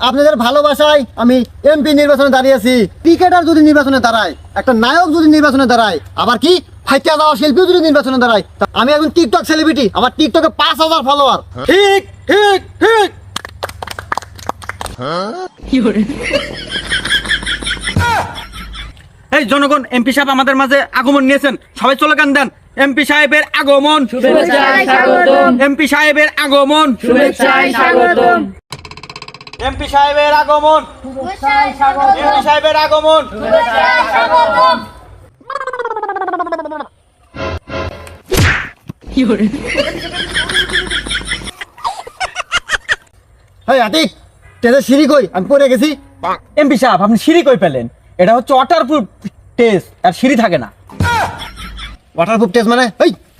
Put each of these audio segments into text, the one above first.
আপনাদের ভালোবাসায় আমি এমপি নির্বাচনে দাঁড়িয়েছি ক্রিকেটার যদি নির্বাচনে দাঁড়ায় একটা নায়ক যদি নির্বাচনে দাঁড়ায় আবার কি যাওয়া শিল্পীও যদি নির্বাচনে দাঁড়ায় আমি একজন টিকটক সেলিব্রিটি আমার টিকটকে পাঁচ হাজার ফলোয়ার ঠিক ঠিক ঠিক। এই জনগণ এমপি সাহেব আমাদের মাঝে আগমন নিয়েছেন। সবাই চলে গান দেন। এমপি সাহেবের আগমন। এমপি সাহেবের আগমন। শুভেচ্ছায় স্বাগতম। এমপি সাহেবের আগমন। এমপি সাহেবের আগমন। সিঁড়ি কই? আমি গেছি। এমপি সাহেব, আপনি সিঁড়ি কই এটা হচ্ছে টেস্ট আর সিঁড়ি থাকে না। টেস্ট মানে?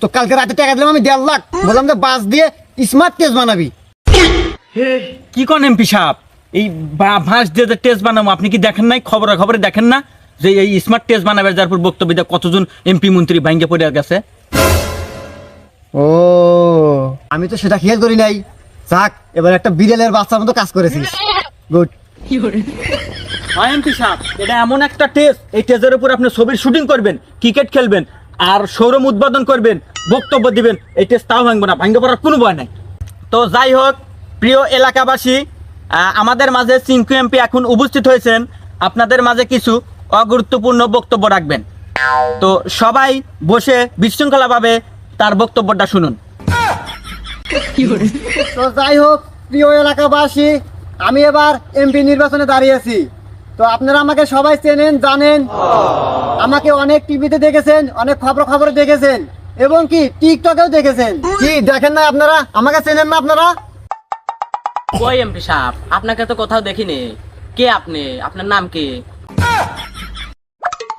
তো কালকে রাতে টাকা দিলাম আমি দেড় লাখ। বললাম যে বাস দিয়ে স্মার্ট টেস্ট বানাবি। কি কোন এমপি সাহেব? এই বা- ভাঁজ দিয়ে যে টেস্ট বানাবো আপনি কি দেখেন নাই? খবরে খবরে দেখেন না? যে এই স্মার্ট টেস্ট বানাবে যার পর বক্তব্য দিয়ে কতজন এমপি মন্ত্রী ভাঙ্গে পড়ে গেছে? ও আমি তো সেটা খেয়াল করি নাই। যাক এবার একটা বিড়ালের বাচ্চার মতো কাজ করেছিস। গুড হয় এমপি সাহেব এটা এমন একটা টেস্ট এই টেস্টের উপর আপনি ছবির শুটিং করবেন ক্রিকেট খেলবেন আর শোরুম উদ্বোধন করবেন বক্তব্য দিবেন। এই টেস্ট তাও ভাঙবো না ভাঙ্গে পড়ার কোনো ভয় নাই। তো যাই হোক প্রিয় এলাকাবাসী আমাদের মাঝে চিঙ্কু এমপি এখন উপস্থিত হয়েছেন। আপনাদের মাঝে কিছু অগুরুত্বপূর্ণ বক্তব্য রাখবেন। তো সবাই বসে বিশৃঙ্খলাভাবে তার বক্তব্যটা শুনুন। তো যাই হোক প্রিয় এলাকাবাসী আমি এবার এমপি নির্বাচনে দাঁড়িয়েছি। তো আপনারা আমাকে সবাই চেনেন জানেন। আমাকে অনেক টিভিতে দেখেছেন অনেক খবর খবর দেখেছেন এবং কি টিকটকেও দেখেছেন। কি দেখেন না আপনারা? আমাকে চেনেন না আপনারা? কই এমপি সাহেব? আপনাকে তো কোথাও দেখিনি। কে আপনি? আপনার নাম কি?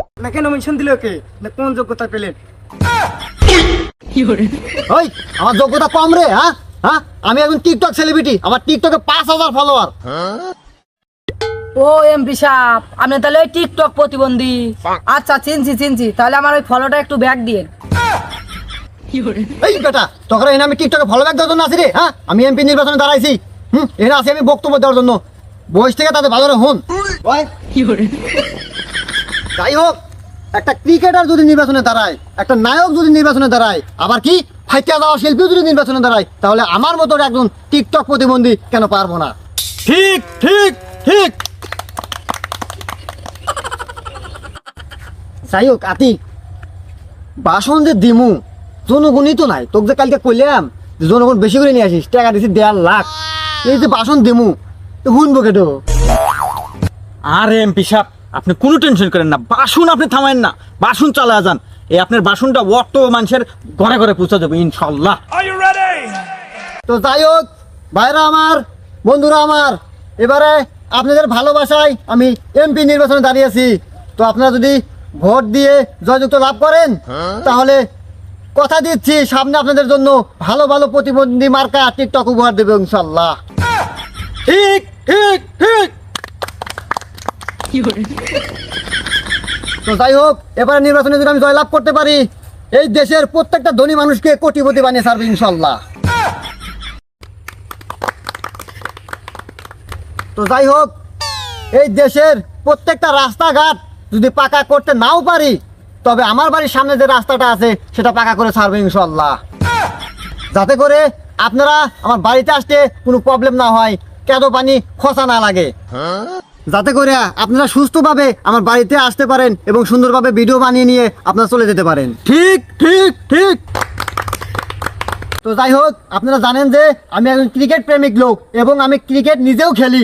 আপনাকে নমিনেশন দিল কে? না কোন যোগ্যতা পেলেন ওই আমার যোগ্যতা কম রে হ্যাঁ? হ্যাঁ? আমি এখন টিকটক সেলিব্রিটি আমার টিকটকে পাঁচ হাজার ফলোয়ার ও এমপি সাহেব আপনি তাহলে ওই টিকটক প্রতিবন্ধী। আচ্ছা চিনছি চিনছি। তাহলে আমার ওই ফলোটা একটু ব্যাক দিন এই বেটা তোকে এখানে আমি টিকটকে ফলো ব্যাক দেওয়ার জন্য আছি রে হ্যাঁ? আমি এমপি নির্বাচনে দাঁড়াইছি। হুম আছি আমি বক্তব্য দেওয়ার জন্য। বয়স থেকে তাদের ভালো হন। যাই হোক একটা ক্রিকেটার যদি নির্বাচনে দাঁড়ায় একটা নায়ক যদি নির্বাচনে দাঁড়ায় আবার কি? ফাইতে যাওয়া শিল্পীও যদি নির্বাচনে দাঁড়ায় তাহলে আমার মতো একজন টিকটক প্রতিবন্ধী কেন পারব না? ঠিক ঠিক ঠিক। যাই হোক আতিক বাসন যে দিমু জনগণই তো নাই। তোকে যে কালকে কইলাম জনগণ বেশি করে নিয়ে আসিস টাকা দিছি দেড় লাখ। এই যে বাসন দিমু শুনব কেটো? আর এমপি সাহেব আপনি কোনো টেনশন করেন না বাসন আপনি থামেন না বাসন চালা যান। এই আপনার বাসনটা অত মানুষের ঘরে ঘরে পৌঁছে দেবো ইনশাল্লাহ তো যাই হোক ভাইরা আমার বন্ধুরা আমার এবারে আপনাদের ভালোবাসায় আমি এমপি নির্বাচনে দাঁড়িয়েছি তো আপনারা যদি ভোট দিয়ে জয়যুক্ত লাভ করেন তাহলে কথা দিচ্ছি, সামনে আপনাদের জন্য ভালো ভালো প্রতিবন্ধী মার্কা টিকটক উপহার দেবে ইনশাল্লাহ। ঠিক ঠিক ঠিক। তো যাই হোক এবারে নির্বাচনে যদি আমি জয়লাভ করতে পারি। এই দেশের প্রত্যেকটা ধনী মানুষকে কোটিপতি বানিয়ে ছাড়বে ইনশাল্লাহ। তো যাই হোক, এই দেশের প্রত্যেকটা রাস্তাঘাট যদি পাকা করতে নাও পারি তবে আমার বাড়ির সামনে যে রাস্তাটা আছে, সেটা পাকা করে ছাড়বে ইনশাল্লাহ যাতে করে আপনারা আমার বাড়িতে আসতে কোনো প্রবলেম না হয়, কেদো পানি খসা না লাগে। যাতে করে আপনারা সুস্থভাবে আমার বাড়িতে আসতে পারেন এবং সুন্দরভাবে ভিডিও বানিয়ে নিয়ে আপনারা চলে যেতে পারেন। ঠিক ঠিক ঠিক। তো যাই হোক, আপনারা জানেন যে আমি একজন ক্রিকেট প্রেমিক লোক এবং আমি ক্রিকেট নিজেও খেলি।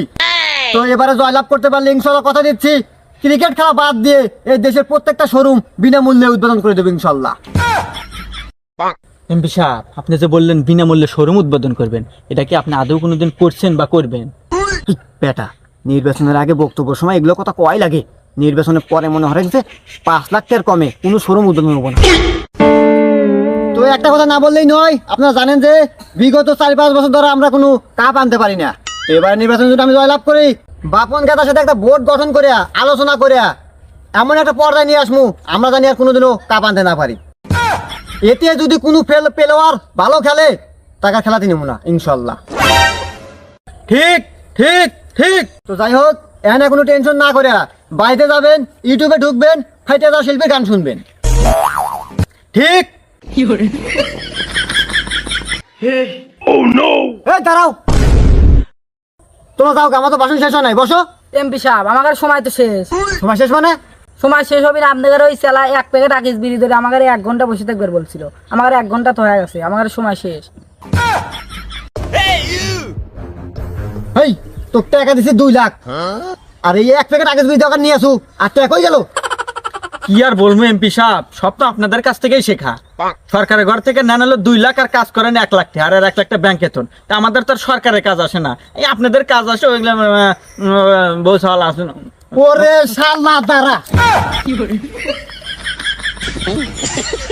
তো এবারে জয়লাভ করতে পারলে ইনশাল্লাহ কথা দিচ্ছি। ক্রিকেট খেলা বাদ দিয়ে এই দেশের প্রত্যেকটা শোরুম বিনামূল্যে উদ্বোধন করে দেবো ইনশাল্লাহ এমপি সাহেব আপনি যে বললেন বিনামূল্যে শোরুম উদ্বোধন করবেন এটা কি আপনি আদৌ কোনোদিন করছেন বা করবেন? বেটা নির্বাচনের আগে বক্তব্য সময় এগুলো কথা কয় লাগে। নির্বাচনের পরে মনে হয় যে পাঁচ লাখ টাকার কমে কোনো শোরুম উদ্বোধন হব না। তো একটা কথা না বললেই নয় আপনারা জানেন যে বিগত চার পাঁচ বছর ধরে আমরা কোনো কাপ আনতে পারি না। এবার নির্বাচন যদি আমি জয়লাভ করি বাপন গেতার সাথে একটা বোর্ড গঠন করিয়া আলোচনা করিয়া এমন একটা পর্দায় নিয়ে আসমু আমরা জানি আর কোনোদিনও কাপ আনতে না পারি। এতে যদি কোনো ফেল পেলোয়ার ভালো খেলে টাকা খেলাতে নিব না ইনশাল্লাহ। ঠিক ঠিক ঠিক। তো যাই হোক এখানে কোনো টেনশন না করে বাড়িতে যাবেন ইউটিউবে ঢুকবেন ফাইটে যাওয়া শিল্পীর গান শুনবেন। ঠিক। এই দাঁড়াও। তোমরা যাও আমার তো বাসন শেষ হয় নাই বসো। এমপি সাহেব আমার সময় তো শেষ। তোমার শেষ মানে? সময় শেষ হবে না আপনাদের ওই সেলা এক প্যাকেট আকিস বিড়ি ধরে আমাকে এক ঘণ্টা বসে থাকবে বলছিল। আমার এক ঘণ্টা তো হয়ে গেছে আমার সময় শেষ। এই তোর টাকা দিছি দুই লাখ। আর এই এক প্যাকেট আগে দুই টাকা নিয়ে আসু। আর টাকা কই গেল? কি আর বলব এমপি সাহেব সব তো আপনাদের কাছ থেকেই শেখা। সরকারের ঘর থেকে নেন হলো দুই লাখ আর কাজ করেন এক লাখ আর আর এক লাখটা ব্যাংকে তোন তা আমাদের তো আর সরকারের কাজ আসে না। এই আপনাদের কাজ আসে ওইগুলো বউ সাল না? ওরে শালা দাঁড়া।